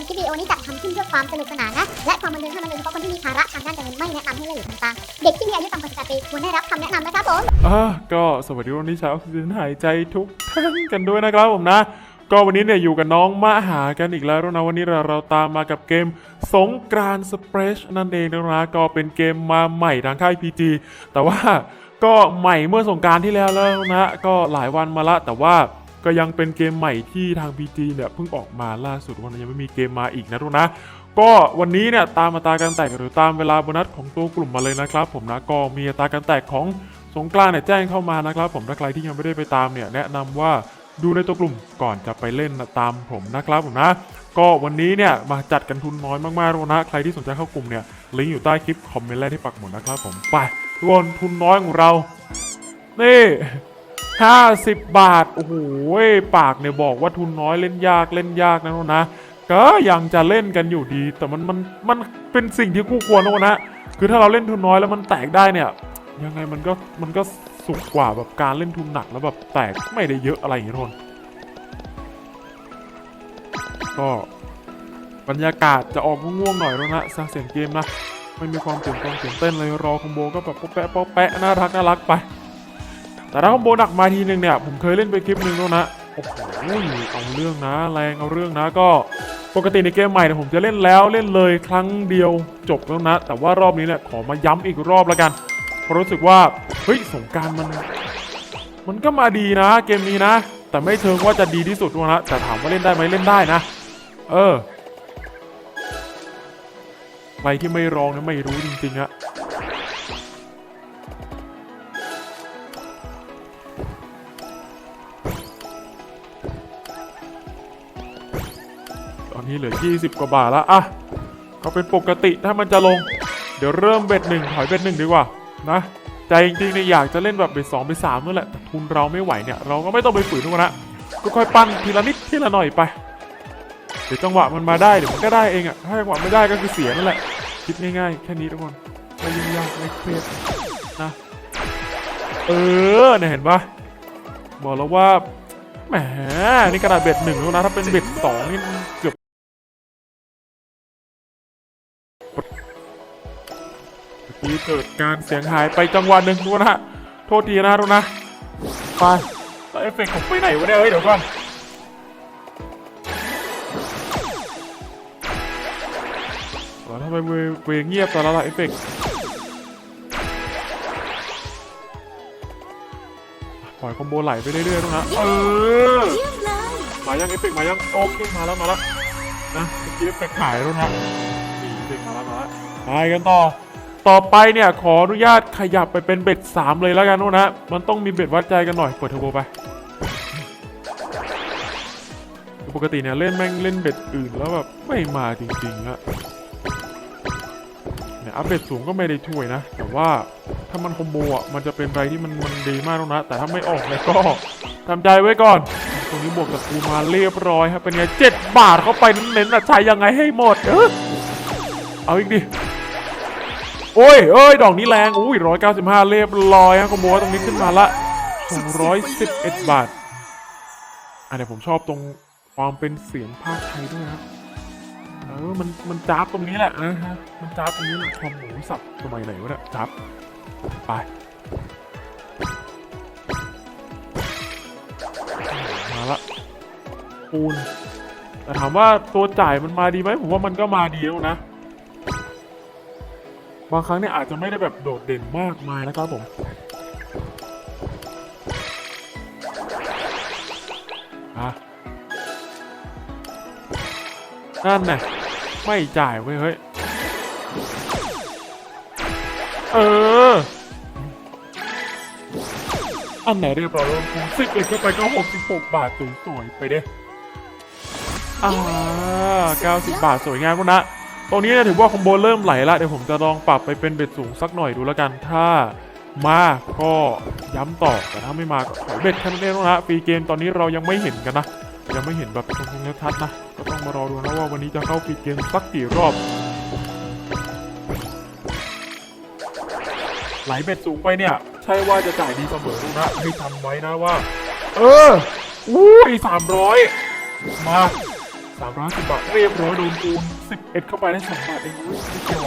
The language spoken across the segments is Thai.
มคลิปวิดีโอนี้จัดทำขึ้นเพื่อความสนุกสนานนะ และความบันเทิงเท่านั้นโดยเฉพาะคนที่มีภาระทางด้านการเงินไม่แนะนำให้เล่นหรือทำตามเด็กที่มีอายุต่ำกว่า18ปีควรได้รับคำแนะนำนะครับผม อ่าก็สวัสดีวันนี้เช้าคือหายใจทุกท่านกันด้วยนะครับผมนะ ก็วันนี้เนี่ยอยู่กับน้องมาหากันอีกแล้วนะวันนี้เราเราตามมากับเกมสงกรานสเปรชนั่นเองนะก็เป็นเกมมาใหม่ทางค่าย PG แต่ว่าก็ใหม่เมื่อสงกรารที่แล้วแล้วนะก็หลายวันมาละแต่ว่า ก็ยังเป็นเกมใหม่ที่ทาง PG เนี่ยเพิ่งออกมาล่าสุดวันนี้ยังไม่มีเกมมาอีกนะทุกนะ ก็วันนี้เนี่ยตามอัตราการแตกหรือตามเวลาโบนัสของตัวกลุ่มมาเลยนะครับ ผมนะก็มีอัตราการแตกของสงกรานต์เนี่ยแจ้งเข้ามานะครับ ผมถ้าใครที่ยังไม่ได้ไปตามเนี่ยแนะนำว่าดูในตัวกลุ่มก่อนจะไปเล่นตามผมนะครับผมนะ ก็วันนี้เนี่ยมาจัดกันทุนน้อยมากๆแล้วนะ ใครที่สนใจเข้ากลุ่มเนี่ยลิงก์อยู่ใต้คลิปคอมเมนต์แรกที่ปักหมุดนะครับผมไปทุกคนทุนน้อยของเรา นี่ 50 บาท โอ้โหปากเนี่ยบอกว่าทุนน้อยเล่นยากเล่นยากนะนะ ก็ยังจะเล่นกันอยู่ดี แต่มันมันมันเป็นสิ่งที่คู่ควรนะนะ คือถ้าเราเล่นทุนน้อยแล้วมันแตกได้เนี่ย ยังไงมันก็มันก็สุกกว่าแบบการเล่นทุนหนักแล้วแบบแตกไม่ได้เยอะอะไรอย่างเงี้ยทุกคนก็บรรยากาศจะออกง่วงๆหน่อยแล้วนะสร้างเสียงเกมนะ ไม่มีความตื่นเต้นตื่นเต้นเลยรอคอมโบก็แบบโป๊ะแปะโป๊ะแปะน่ารักน่ารักไป แต่ถ้าคอมโบหนักมาทีนึงเนี่ยผมเคยเล่นไปคลิปหนึ่งแล้วนะโอ้โหเอาเรื่องนะแรงเอาเรื่องนะก็ปกติในเกมใหม่เนี่ยผมจะเล่นแล้วเล่นเลยครั้งเดียวจบแล้วนะ แต่ว่ารอบนี้เนี่ยขอมาย้ำอีกรอบแล้วกันเพราะรู้สึกว่าเฮ้ยสงการมัน มันก็มาดีนะ เกมนี้นะ แต่ไม่เชิงว่าจะดีที่สุดนะแต่ถามว่าเล่นได้ไหมเล่นได้นะ เออใครที่ไม่รองเนี่ยไม่รู้จริงๆอะ นี้เหลือ 20 กว่าบาทแล้วอะก็เป็นปกติถ้ามันจะลง เดี๋ยวเริ่มเบ็ดหนึ่งถอยเบ็ดหนึ่งดีกว่านะใจจริงๆเนี่ยอยากจะเล่นแบบเบ็ดสองเบ็ดสามนั่นแหละแต่ทุนเราไม่ไหวเนี่ยเราก็ไม่ต้องไปฝืนทุกนนะก็ค่อยปั้นทีละนิดทีละหน่อยไปเดี๋ยวจังหวะมันมาได้เดี๋ยวมันก็ได้เองอะถ้าจังหวะไม่ได้ก็คือเสียนั่นแหละคิดง่ายๆแค่นี้ทุกคนไม่ยุ่งยากไม่เครียดนะเออเนี่ยเห็นปะบอกแล้วว่าแหมนี่กระดาษเบ็ดหนึ่งแล้วนะถ้าเป็นเบ็ดสองนี่เกือบ เกิดการเสียงหายไปจังหวะหนึ่งดูนะฮะโทษทีนะทุกนะไปแล้วเอฟเฟกต์ผมไปไหนวะเนี่ยเฮ้ยเดี๋ยวก่อนอ๋อทำไมเวเวเงียบตอนละละเอฟเฟกต์ปล่อยคอมโบไหลไปเรื่อยๆทุกนะเออมายังเอฟเฟกต์มายังโอเคมาแล้วมาแล้วนะเมื่อกี้เอฟเฟกต์หายแล้วนะนี่เอฟเฟกต์มาแล้วมาแล้วไปกันต่อ ต่อไปเนี่ยขออนุญาตขยับไปเป็นเบ็ดสามเลยแล้วกันนะ มันต้องมีเบ็ดวัดใจกันหน่อยเปิดเทอร์โบไปปกติเนี่ยเล่นแม่งเล่นเบ็ดอื่นแล้วแบบไม่มาจริงๆอะเนี่ยอัพเบ็ดสูงก็ไม่ได้ช่วยนะ แต่ว่าถ้ามันคอมโบอะมันจะเป็นอะไรที่มันมันดีมากแล้วนะ แต่ถ้าไม่ออกเนี่ยก็ทำใจไว้ก่อน ตรงนี้บวกกับกูมาเรียบร้อยครับเป็นไงเจ็ดบาทเข้าไปเน้นๆอะใช้ยังไงให้หมด เออเอาอีกดิ โอ้ยเอ้ย ดอกนี้แรงอุ้ยร้อยเก้าสิบห้าเรียบร้อยฮะขโมยตรงนี้ขึ้นมาละสองร้อยสิบเอ็ดบาทอะเดี๋ยวผมชอบตรงความเป็นเสียงภาคไทยด้วยครับเออมันมันจ้าบตรงนี้แหละนะฮะมันจ้าบตรงนี้แหละความหมูสับสมัยไหนวะเนี่ยจ้าบไปมาละปูนแต่ถามว่าตัวจ่ายมันมาดีไหมผมว่ามันก็มาดีแล้วนะ บางครั้งเนี่ยอาจจะไม่ได้แบบโดดเด่นมากมายนะครับผมอะนั่นน่ะไม่จ่ายเว้ยเฮ้ย เออ อันไหนเรียบร้อยแล้วผมสิบเอ็ดเข้าไปก็หกสิบหกบาทสวยๆไปเด้อ่าเก้าสิบบาทสวยงามกุนะ ตรงนี้นี่ยถือว่าคอมโบเริ่มไหลละเดี๋ยวผมจะลองปรับไปเป็นเบ็ดสูงสักหน่อยดูแล้วกัน ถ้ามาก็ย้ำต่อแต่ถ้าไม่มาก็ถอยเบ็ดแค่นั้นเองนะฟรีเกมตอนนี้เรายังไม่เห็นกันนะยังไม่เห็นแบบตรงๆชัดๆนะก็ต้องมารอดูนะว่าวันนี้จะเข้าฟรีเกมสักกี่รอบไหลเบ็ดสูงไปเนี่ย ใช่ว่าจะจ่ายดีเสมอนะให้ทำไว้นะว่า เอออุ้ยสามร้อยมาสามร้อยสิบบาทเรียบร้อยโดนคูณ สิบเอ็ดเข้าไปได้สองบาทเองเว้ยไม่เกี่ยว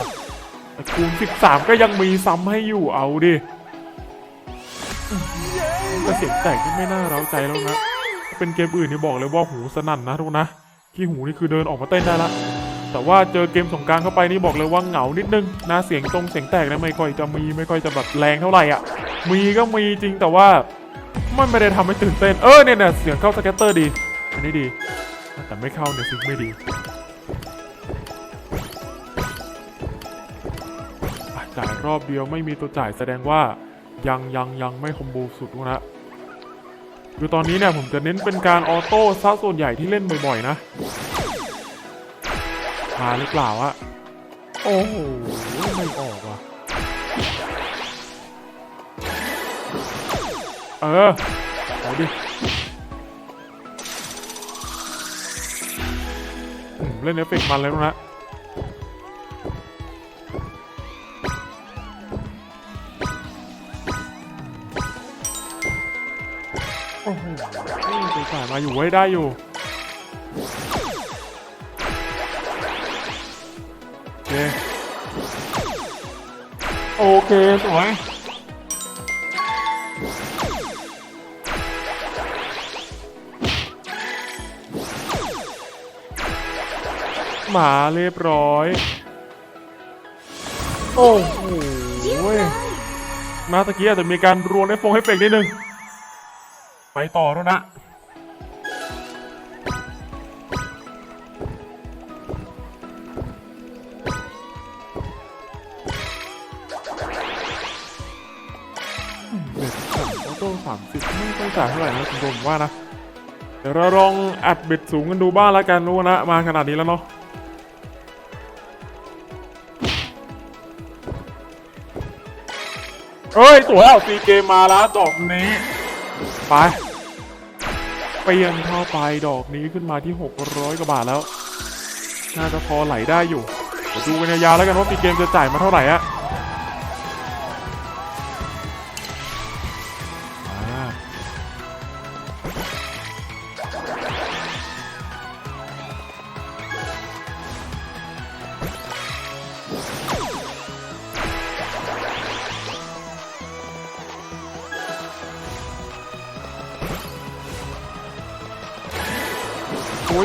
แต่คูณสิบสามก็ยังมีซ้ำให้อยู่เอาดิแต่เสียงแตกนี่ไม่น่าเร้าใจแล้วนะเป็นเกมอื่นนี่บอกเลยว่าหูสนั่นนะทุกนะขี้หูนี่คือเดินออกมาเต้นได้ละแต่ว่าเจอเกมสงการเข้าไปนี่บอกเลยว่าเหงานิดนึงนะเสียงตรงเสียงแตกนะไม่ค่อยจะมีไม่ค่อยจะแบบแรงเท่าไหร่อะ มีก็มีจริงแต่ว่ามันไม่ได้ทำให้ตื่นเต้นเออเนี่ยเนี่ยเสียงเข้าสเก็ตเตอร์ดี อันนี้ดี แต่ไม่เข้าเนี่ยซิกไม่ดี จ่ายรอบเดียวไม่มีตัวจ่ายแสดงว่ายังยังยังไม่คอมโบสุดนะคือตอนนี้เนี่ยผมจะเน้นเป็นการออโต้ซะส่วนใหญ่ที่เล่นบ่อยๆนะมาหรือเปล่าอะโอ้โหไม่ออกว่ะเออเอาดิเล่นเอฟเฟกต์มันแล้วนะ มาอยู่ไว้ได้อยู่โอเคโอเคสวยหมาเรียบร้อย โอ้โหมาตะกี้อาจจะมีการรวนให้ฟงให้เฟกนิดนึง ไปต่อแล้วนะ สิบไม่ค่อยจ่ายเท่าไหร่นะคุณผมว่านะ เดี๋ยวเราลองอัดเบ็ดสูงกันดูบ้างแล้วกันรู้นะ มาขนาดนี้แล้วเนาะเอ้ย สวยเอาซีเกมมาแล้วดอกนี้ ไปเปลี่ยนเข้าไปดอกนี้ขึ้นมาที่ 600 กว่าบาทแล้ว น่าจะพอไหลได้อยู่เดี๋ยวดูกันยาวๆแล้วกันว่าซีเกมจะจ่ายมาเท่าไหร่อะ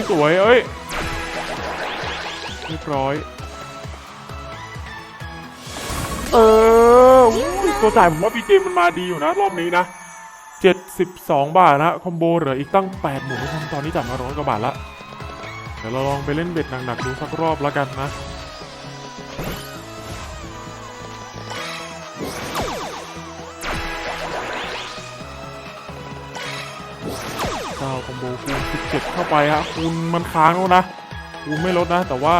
สวยเอ้ยเรียบร้อย เอออุ้ยตัวจ่ายผมว่าพีเจมันมาดีอยู่นะ รอบนี้นะ 72 บาทนะคอมโบเหลืออีกตั้ง 8 หมุนทุกคนตอนนี้จับมาร้อยกว่าบาทละ เดี๋ยวเราลองไปเล่นเบ็ดหนักๆดูสักรอบแล้วกันนะาคอมโบคูณ17เข้าไปฮะคูณมันค้างแล้วนะคูณไม่ลดนะ แต่ว่า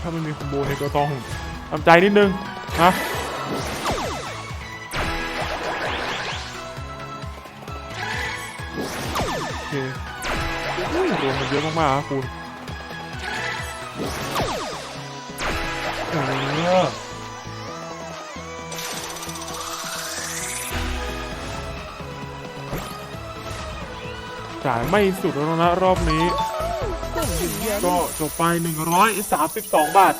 ถ้าไม่มีคอมโบเนี่ยก็ต้องทำใจนิดนึงนะโอเคอุ้ยรวมมันเยอะมากๆครับคุณเออ จ่ายไม่สุดแล้วนะรอบนี้ ก็จบไป 132 บาท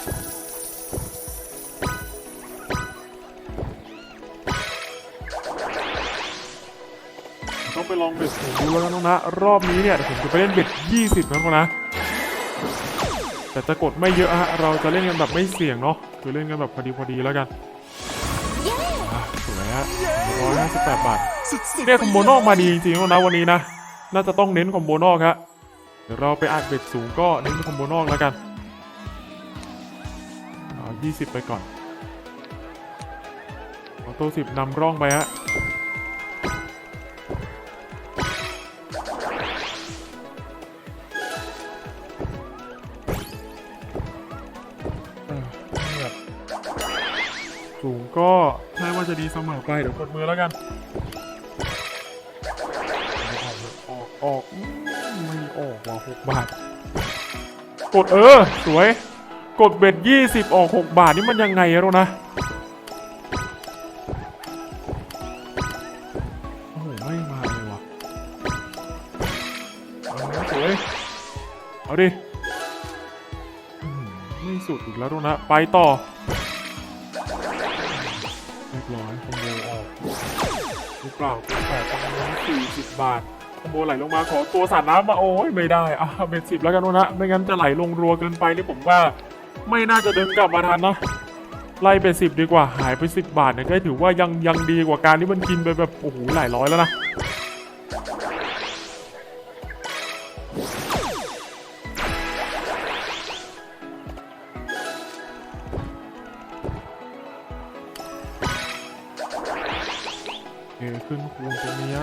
ต้องไปลองเบ็ดสูงดูแล้วกันนะ รอบนี้เนี่ยเดี๋ยวผมจะไปเล่นเบ็ด 20 นะนะ แต่จะกดไม่เยอะฮะ เราจะเล่นกันแบบไม่เสี่ยงเนาะ คือเล่นกันแบบพอดีพอดีแล้วกันอะสวยฮะร้อยห้าสิบแปดบาทเนี่ยคอมโบนอกมาดีจริงๆนะวันนี้นะ น่าจะต้องเน้นคอมโบนอกครับเดี๋ยวเราไปอัดเบ็ดสูงก็เน้นคอมโบนอกแล้วกันเอา20 ไปก่อนออโต้10นำร่องไปฮะสูงก็ใช่ว่าจะดีเสมอไปเดี๋ยวกดมือแล้วกัน ออก ไม่ออกว่ะหกบาท กดเออ สวย กดเบ็ดยี่สิบออกหกบาทนี่มันยังไงอะเรนะโอ้โหไม่มาเลยว่ะเอาสวย เอาดิไม่สุดอีกแล้วนะ ไปต่อเรียบร้อยคอมโบออกหรือเปล่าแปดตรงนี้สี่สิบบาท คอมโบไหลลงมาขอตัวสาดน้ำมาโอ้ยไม่ได้อะเป็นสิบแล้วกันนะไม่งั้นจะไหลลงรัวเกินไปนี่ผมว่าไม่น่าจะดึงกลับมาทันนะไล่เป็นสิบดีกว่าหายไปสิบบาทเนี่ยก็ถือว่ายังยังดีกว่าการที่มันกินไปแบบโอ้โหหลายร้อยแล้วนะ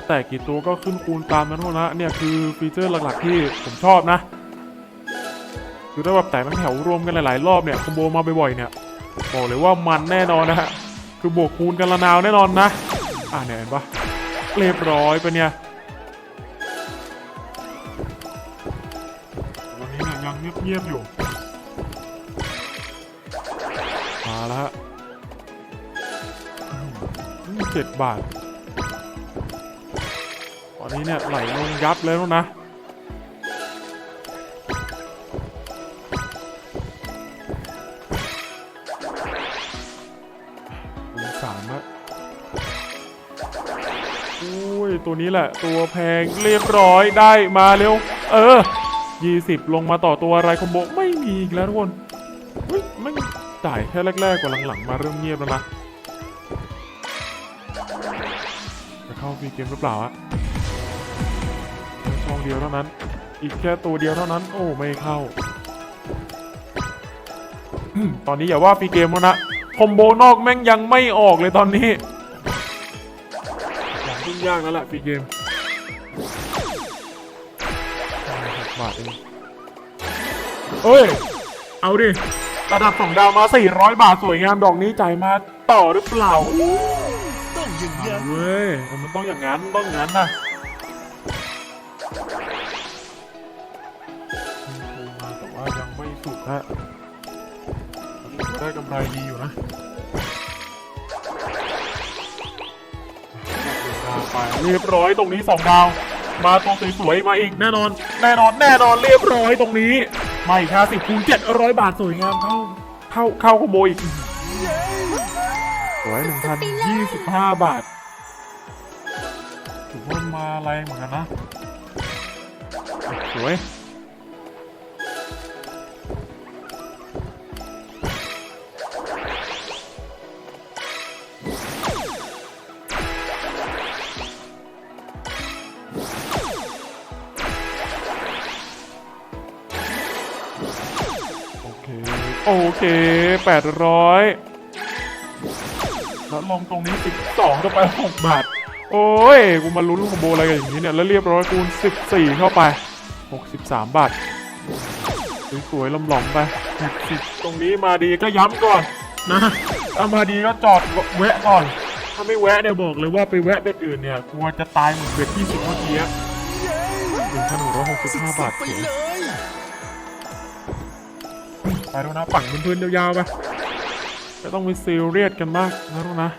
แต่กี่ตัวก็ขึ้นคูณตามนั้นนะเนี่ยคือฟีเจอร์หลักๆที่ผมชอบนะคือถ้าแบบแต่ทั้งแถวรวมกันหลายๆรอบเนี่ยคอมโบมาบ่อยๆเนี่ยบอกเลยว่ามันแน่นอนนะฮะคือบวกคูณกันละนาวแน่นอนนะ อ่าเนี่ยเห็นปะเรียบร้อยไปเนี่ยวันนี้เนี่ยยังเงียบๆอยู่มาแล้วฮะเจ็ดบาท อนนี้เนี่ยไหลลงยับแล้วนะคูณสามอะอุ้ย ตัวนี้แหละ ตัวแพงเรียบร้อยได้มาเร็ว เออ 20 ลงมาต่อตัวอะไรคอมโบไม่มีอีกแล้วทุกคนเฮ้ยไม่จ่ายแค่แรก ๆ กว่าหลัง ๆ มาเริ่มเงียบแล้วนะจะเข้าฟรีเกมหรือเปล่าอะ ดียวเท่านั้น อีกแค่ตัวเดียวเท่านั้น โอ้ไม่เข้า ตอนนี้อย่าว่าฟรีเกมแล้วนะคอมโบนอกแม่งยังไม่ออกเลยตอนนี้อย่างยิ่งยากแล้วแหละฟรีเกมหกบาทเองเอ้ย เอาดิ ระดับสองดาวมา 400 บาทสวยงามดอกนี้จ่ายมาต่อหรือเปล่าต้องอย่างเอานั้นเว้ย มันต้องอย่างนั้นต้องอย่างนั้นนะ ฮะได้กำไรดีอยู่นะไปเรียบร้อยตรงนี้สองดาว มาตัวสวยๆมาอีกแน่นอน แน่นอนแน่นอนเรียบร้อยตรงนี้มาอีกห้าสิบคูณเจ็ดร้อยบาทสวยงามเข้าเข้าเข้าขโมยอีกสวยหนึ่งพันยี่สิบห้าบาทถือว่ามาแรงเหมือนกันนะสวย โอเคแปดร้อยแล้วลงตรงนี้สิบสองก็ไปหกบาท โอ้ย กูมาลุ้นคอมโบอะไรกันอย่างนี้เนี่ย แล้วเรียบร้อยคูณ 14 เข้าไป 63 บาท สวยๆลำๆไปตรงนี้มาดีก็ย้ำก่อนนะถ้ามาดีก็จอดแวะก่อน ถ้าไม่แวะเนี่ยบอกเลยว่าไปแวะเบ็ดอื่นเนี่ยกลัวจะตายเหมือนเบ็ดที่สิบเมื่อกี้หนึ่งพันหนึ่งร้อยหกสิบห้าบาทไปสวยเลย แล้วนะปั่นพื้นๆยาวๆไปไม่ต้องไปซีเรียสกันมากนะลูกนะ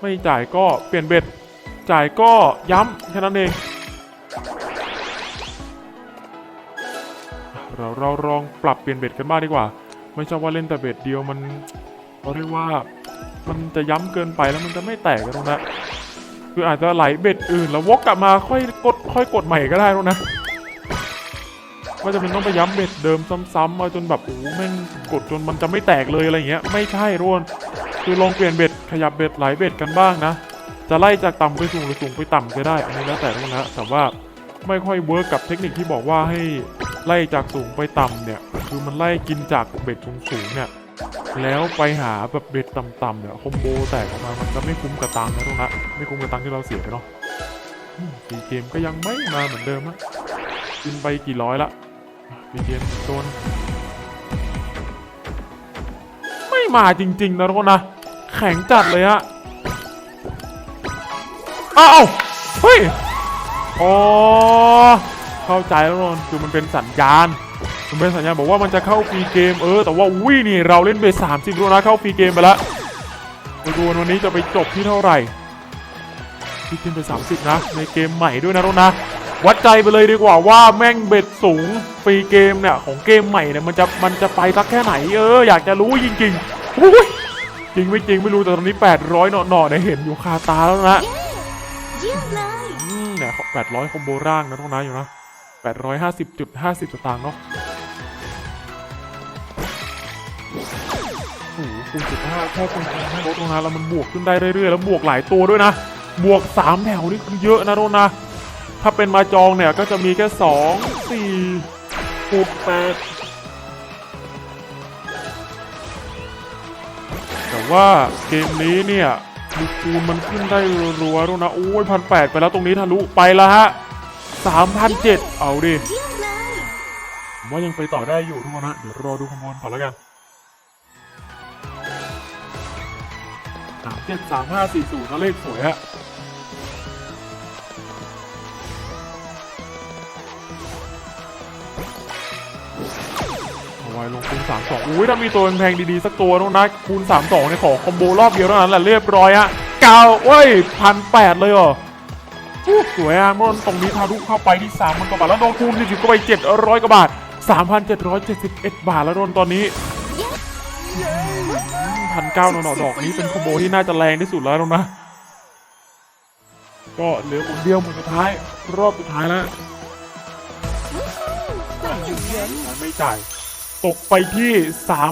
ไม่จ่ายก็เปลี่ยนเบ็ด จ่ายก็ย้ำแค่นั้นเอง เราเราลองปรับเปลี่ยนเบ็ดกันบ้างดีกว่า ไม่ใช่ว่าเล่นแต่เบ็ดเดียวมันเราเรียกว่ามันจะย้ำเกินไปแล้วมันจะไม่แตกกันตรงนั้นคืออาจจะไหลเบ็ดอื่น แล้ววกกลับมาค่อยกดค่อยกดใหม่ก็ได้ตรงนะ ว่าจะเป็นต้องไปย้ำเบ็ดเดิมซ้ำๆมาจนแบบโอ้โหแม่งกดจนมันจะไม่แตกเลยอะไรเงี้ยไม่ใช่ร่วนคือลองเปลี่ยนเบ็ดขยับเบ็ดหลายเบ็ดกันบ้างนะ จะไล่จากต่ำไปสูงหรือสูงไปต่ำก็ได้อันนี้แล้วแต่ทุกนนะแต่ว่าไม่ค่อยเวิร์กกับเทคนิคที่บอกว่าให้ไล่จากสูงไปต่ำเนี่ย คือมันไล่กินจากเบ็ดสูงๆเนี่ยแล้วไปหาแบบเบ็ดต่ำๆเนี่ยคอมโบแตกออกมามันจะไม่คุ้มกับตังค์นะทุกนะไม่คุ้มกับตังค์ที่เราเสียไปเนาะอืมปีเกมก็ยังไม่มาเหมือนเดิมอะกินไปกี่ร้อยละ ปีเกมโดนไม่มาจริงๆนะทุกคนนะ แข็งจัดเลยฮะอ้าวเฮ้ยอ๋อเข้าใจแล้วนนคือมันเป็นสัญญาณมันเป็นสัญญาณบอกว่ามันจะเข้าฟรีเกมเออแต่ว่าวินี่เราเล่นไปสามสิบแล้วนะเข้าฟรีเกมไปแล้วไปดูวันนี้จะไปจบที่เท่าไหร่ฟรีเกมไป 30 นะ ในเกมใหม่ด้วยนะรถนะ วัดใจไปเลยดีกว่าว่าแม่งเบ็ดสูงฟรีเกมเนี่ยของเกมใหม่เนี่ยมันจะมันจะไปสักแค่ไหนเอออยากจะรู้จริงๆอุ้ยจริงไม่จริงไม่รู้แต่ตอนนี้ 800หน่อๆเนี่ยเห็นอยู่คาตาแล้วนะเยี่ยมเลยอืมเนี่ย800คอมโบร่างนะต้องนะอยู่นะ850.50สตางค์เนาะโอ้โหคูณ15แค่คูณ15ลดตรงนั้นแล้วมันบวกขึ้นได้เรื่อยๆแล้วบวกหลายตัวด้วยนะ บวก3แถวนี่คือเยอะนะโรนะ ถ้าเป็นมาจองเนี่ยก็จะมีแค่2 4คูณ8แต่ว่าเกมนี้เนี่ยมีคูณมันขึ้นได้รัวๆด้วนะ โอ้ยพันแไปแล้วตรงนี้ทะลุไปแล้วฮะ3,007เอาดิเยี่ยมเลยผมว่ายังไปต่อได้อยู่ทุกคนนะ เดี๋ยวรอดูคำนวณก่อนแล้วกันสามเจ็ดสามห้าสี่ศูนย์เลขสวยฮะ ไว้ลงคูณ3 2อุ้ยถ้ามีตัวแพงดีๆ สักตัวน้องนะคูณ3 2เนี่ยขอคอมโบรอบเดียวเท่านั้นแหละเรียบร้อยฮะเก้าเว้ยพันแปดเลยเหรอสวยอะมันตรงนี้ทะลุเข้าไปที่3มันกว่าบาทแล้วโดนคูณ40เข้าไป700กว่าบาท3,771บาทแล้วโดนตอนนี้พันเก้าหน่อดอกนี้เป็นคอมโบที่น่าจะแรงที่สุดแล้วน้องนะก็เหลือหมุนเดียวหมุนสุดท้าย รอบสุดท้ายแล้วไม่จ่าย ตกไปที่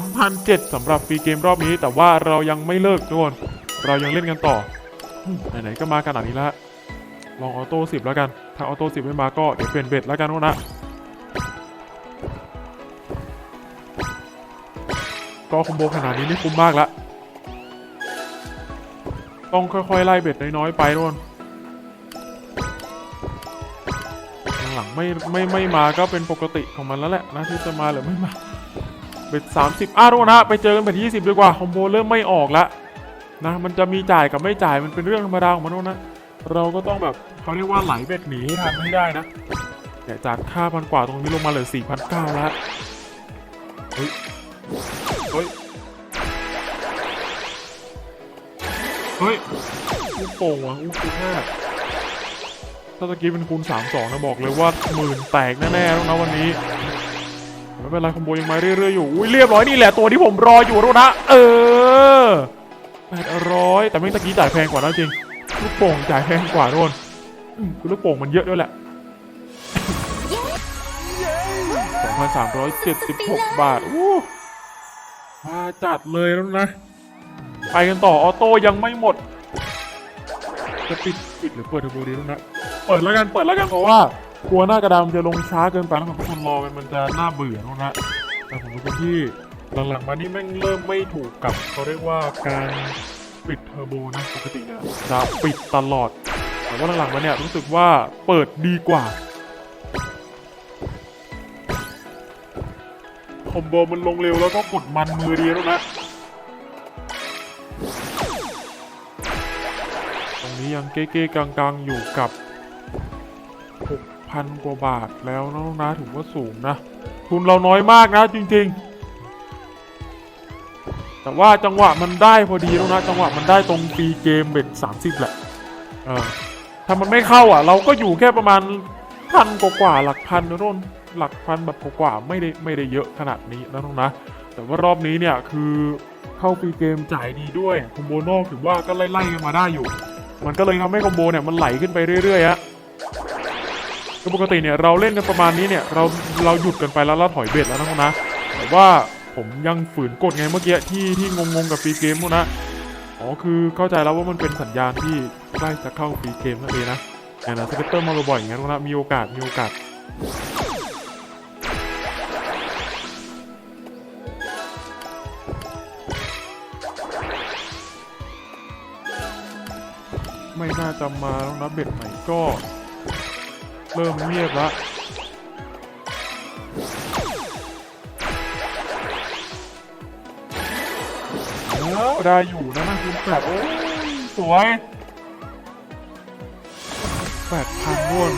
3,007สำหรับฟรีเกมรอบนี้ แต่ว่าเรายังไม่เลิกทุกคนเรายังเล่นกันต่อไหนๆก็มาขนาดนี้ล้วลองออโต้10แล้วกัน ถ้าออโต้10ไม่มาก็เดี๋ยวเปลี่ยนเบ็ดแล้วกันกคนะก็คอมโบขนาดนี้นี่คุ้มมากละต้องค่อยๆไล่เบ็ดน้อยๆไปทุกคนหลังไม่ไม่ไม่มาก็เป็นปกติของมันแล้วแหละนะที่จะมาหรือไม่มา เบ็ด30อะทุกคนนะไปเจอกันเบ็ด20ดีกว่าคอมโบเริ่มไม่ออกแล้วนะมันจะมีจ่ายกับไม่จ่ายมันเป็นเรื่องธรรมดาของมันทุกคนนะเราก็ต้องแบบเขาเรียกว่าไหลเบ็ดหนีให้ทันให้ได้นะเนี่ยจากค่าพันกว่าตรงนี้ลงมาเหลือ4,900แล้วเฮ้ยเฮ้ยเฮ้ยลูกโป่งว่ะอู้คูณห้าถ้าตะกี้เป็นคูณ3 2นะบอกเลยว่าหมื่นแตกแน่ๆแล้วนะวันนี้ ไม่เป็นไรคอมโบยังมาเรื่อยๆอยู่อุ้ยเรียบร้อยนี่แหละตัวที่ผมรออยู่แล้วนะ เออแปดร้อยแต่ไม่ตะกี้จ่ายแพงกว่านะจริง ลูกโป่งจ่ายแพงกว่าโดนอืมคือลูกโป่งมันเยอะด้วยแหละ2,376บาทอู้มาจัดเลยแล้วนะ ไปกันต่อออโต้ยังไม่หมด จะปิดปิดหรือเปิดเทอร์โบดีแล้วนะ เปิดแล้วกันเปิดแล้วกันเพราะว่า กลัวหน้ากระดามจะลงช้าเกินไปแล้วแบบทุกคนรอมันจะน่าเบื่อแล้วนะแต่ผมเป็นคนที่หลังๆมานี่แม่งเริ่มไม่ถูกกับเขาเรียกว่าการปิดเทอร์โบนะปกติเนี่ยจะปิดตลอด แต่ว่าหลังๆมาเนี่ยรู้สึกว่าเปิดดีกว่าคอมโบมันลงเร็วแล้วก็กดมันมือดีแล้วนะตรงนี้ยังเก้ๆกลางๆอยู่กับ 6,000กว่าบาทแล้วนะนะถือว่าสูงนะ ทุนเราน้อยมากนะจริง ๆ แต่ว่าจังหวะมันได้พอดีแล้วนะ จังหวะมันได้ตรงปีเกมเบ็ด30แหละเออถ้ามันไม่เข้าอะ เราก็อยู่แค่ประมาณพันกว่าหลักพันนะร่นหลักพันแบบกว่าไม่ได้ไม่ได้เยอะขนาดนี้นะน้องนะ แต่ว่ารอบนี้เนี่ยคือเข้าฟรีเกมจ่ายดีด้วยคอมโบนอกถือว่าก็ไล่ๆกันมาได้อยู่ มันก็เลยทำให้คอมโบเนี่ยมันไหลขึ้นไปเรื่อยๆฮะ คือปกติเนี่ยเราเล่นกันประมาณนี้เนี่ยเราเราหยุดกันไปแล้วเราถอยเบ็ดแล้วนะน้องนะ แต่ว่าผมยังฝืนกดไงเมื่อกี้ที่ที่งงๆกับฟรีเกมพวกนะอ๋อคือเข้าใจแล้วว่ามันเป็นสัญญาณที่ใกล้จะเข้าฟรีเกมนั่นเองนะแต่นะสเก็ตเตอร์มาบ่อยๆอย่างนั้นนะมีโอกาสมีโอกาสไม่น่าจะมาแล้วนะเบ็ดไหนก็ เริ่มเงียบละแล้วได้อยู่นะนะคุณแปดโอ้ยสวยแปดพันวน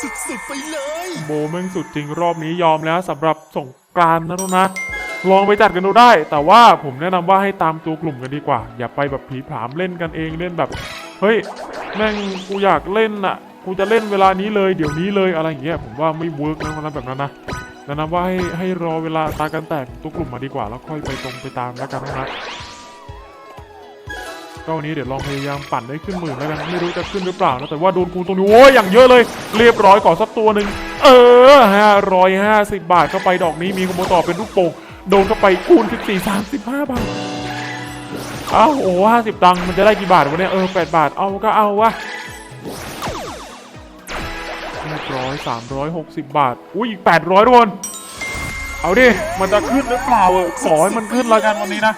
สุดๆไปเลยโบแม่งสุดจริงรอบนี้ยอมแล้วสำหรับสงกรานต์นะทุกนะลองไปจัดกันดูได้ แต่ว่าผมแนะนำว่าให้ตามตัวกลุ่มกันดีกว่า อย่าไปแบบผีผามเล่นกันเองเล่นแบบ เฮ้ย แม่งกูอยากเล่นอะ กูจะเล่นเวลานี้เลยเดี๋ยวนี้เลยอะไรอย่างเงี้ยผมว่าไม่เวิร์กนะวันนั้นแบบนั้นนะแนะนำว่าให้ให้รอเวลาตากันแตกตัวกลุ่มมาดีกว่า แล้วค่อยไปตรงไปตามแล้วกันนะก็วันนี้เดี๋ยวลองพยายามปั่นได้ขึ้นหมื่นแล้วกันไม่รู้จะขึ้นหรือเปล่านะแต่ว่าโดนกูตรงนี้โอ้ยอย่างเยอะเลย เรียบร้อยก่อนสักตัวหนึ่งเออห้าร้อยห้าสิบบาทเข้าไปดอกนี้มีคอมโบต่อเป็นลูกโป่งโดนเข้าไปคูณสิบสี่สามสิบห้าบาทอ้าวโอ้ห้าสิบตังค์มันจะได้กี่บาทวะเนี่ยเออแปดบาทเอาก็เอาวะ ร้อยสามร้อยหกสิบบาท อุ้ยอีกแปดร้อยทุกคนเอาดิ มันจะขึ้นหรือเปล่าเออขอให้มันขึ้นละกันวันนี้นะ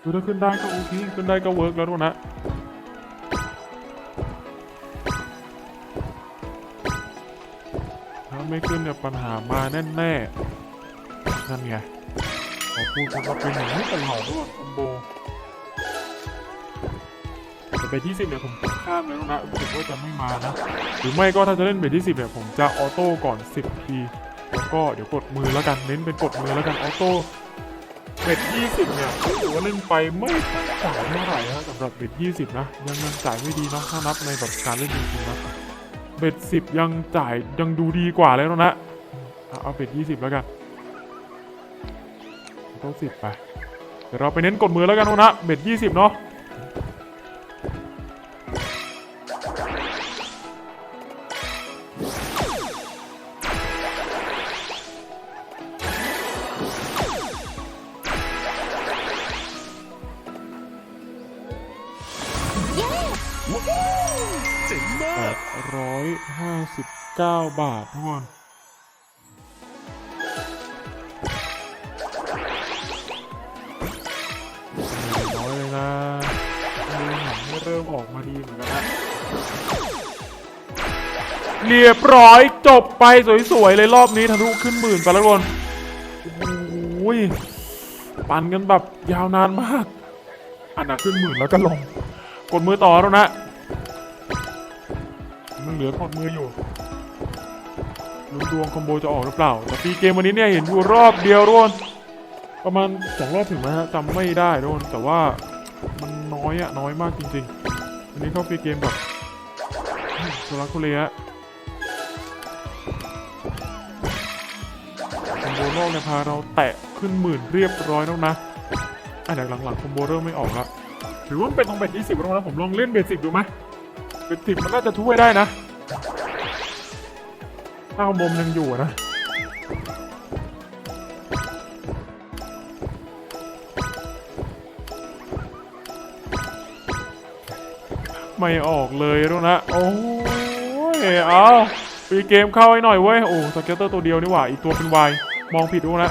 คือถ้าขึ้นได้ก็โอเคขึ้นได้ก็เวิร์กแล้วทุกคนนะถ้าไม่ขึ้นเนี่ยปัญหามาแน่ ๆ นั่นไงขอพูดคำว่าเป็นอย่างนี้ตลอดด้วยคอมโบ แต่ไปที่สิบเนี่ยผมข้ามแล้วนะรู้สึกว่าจะไม่มานะ หรือไม่ก็ถ้าจะเล่นเบทที่สิบเนี่ยผมจะออโต้ก่อนสิบทีแล้วก็เดี๋ยวกดมือแล้วกันเน้นเป็นกดมือแล้วกันออโต้เบ็ดยี่สิบเนี่ยรู้สึกว่าเล่นไปไม่ค่อยจ่ายเท่าไหร่นะสำหรับเบ็ดยี่สิบนะยังยังจ่ายไม่ดีนะถ้านับในแบบการเล่นจริงๆนะเบ็ดสิบยังจ่ายยังดูดีกว่าแล้วนะเอาเอาเบ็ดยี่สิบแล้วกันโต๊ะสิบไปเดี๋ยวเราไปเน้นกดมือแล้วกันนะเบ็ดยี่สิบเนาะ เจ๋งมาแปกดร้อยห้าสิบเก้าบาททุกคนน้อยเลยนะดูหนังเริ่มออกมาดีเหมือนกันนะเรียบร้อยจบไปสวยๆเลยรอบนี้ทะลุขึ้นหมื่นไปแล้วทุกคนโอ้ยปั่นกันแบบยาวนานมาก อันน่ะขึ้นหมื่นแล้วก็ลง กดมือต่อแล้วนะมันเหลือกดมืออยู่ลุ้นดวงคอมโบจะออกหรือเปล่าแต่ปีเกมวันนี้เนี่ยเห็นอยู่รอบเดียวทุกคนประมาณสองรอบถึงไหมฮะจำไม่ได้ทุกคนแต่ว่ามันน้อยอะน้อยมากจริงๆวันนี้เข้าปีเกมแบบสุรักทุเลฮะคอมโบโลกเนี่ยพาเราแตะขึ้นหมื่นเรียบร้อยแล้วนะอันหลังๆคอมโบเริ่มไม่ออกละ ถือว่าเป็นตรงเบ็ดยี่สิบแล้วนะผมลองเล่นเบสิบดูไหมเป็นสิบมันน่าจะช่วยได้นะถ้ามโบมยังอยู่นะไม่ออกเลยแล้วนะ โอ้ย เอาปีเกมเข้าให้หน่อยเว้ย โอ้สเกตเตอร์ตัวเดียวนี่หว่า อีกตัวเป็นวาย มองผิดดูนะ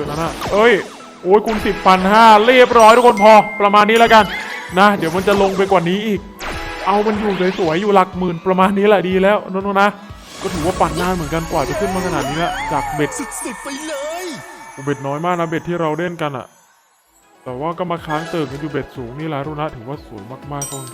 อยคูณเยอะแล้วนะเอ้ยโอ้ยคูณสิบพันห้าเรียบร้อยทุกคนพอประมาณนี้แล้วกันนะ เดี๋ยวมันจะลงไปกว่านี้อีก เอามันอยู่สวยๆอยู่หลักหมื่นประมาณนี้แหละดีแล้วนนๆนะ ก็ถือว่าปั่นนานเหมือนกันกว่าจะขึ้นมาขนาดนี้ละจากเบ็ดสุดๆไปเลยเบ็ดน้อยมากนะเบ็ดที่เราเล่นกันอะแต่ว่าก็มาค้างเติ่งกันอยู่เบ็ดสูงนี่แหละทุกนะถือว่าสูงมากๆคน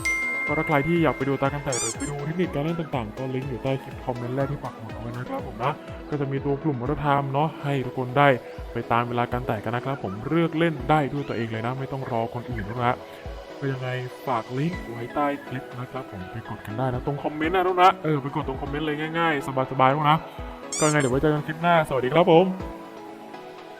ก็ถ้าใครที่อยากไปดูตากันแต่หรือไปดูเทคนิคการเล่นต่างๆ ก็ลิงก์อยู่ใต้คลิปคอมเมนต์แรกที่ปักหมุดเอาไว้นะครับผมนะ ก็จะมีตัวกลุ่มวัฒนธรรมเนาะให้ทุกคนได้ไปตามเวลาการแต่งกันนะครับ ผมเลือกเล่นได้ด้วยตัวเองเลยนะ ไม่ต้องรอคนอื่นนะฮะก็ยังไงฝากลิงก์ไว้ใต้คลิปนะครับผมไปกดกันได้นะตรงคอมเมนต์นะทุกนะเออไปกดตรงคอมเมนต์เลยง่ายๆ สบายๆทุกนะ ก็ยังไงเดี๋ยวไว้เจอกันคลิปหน้าสวัสดีครับผม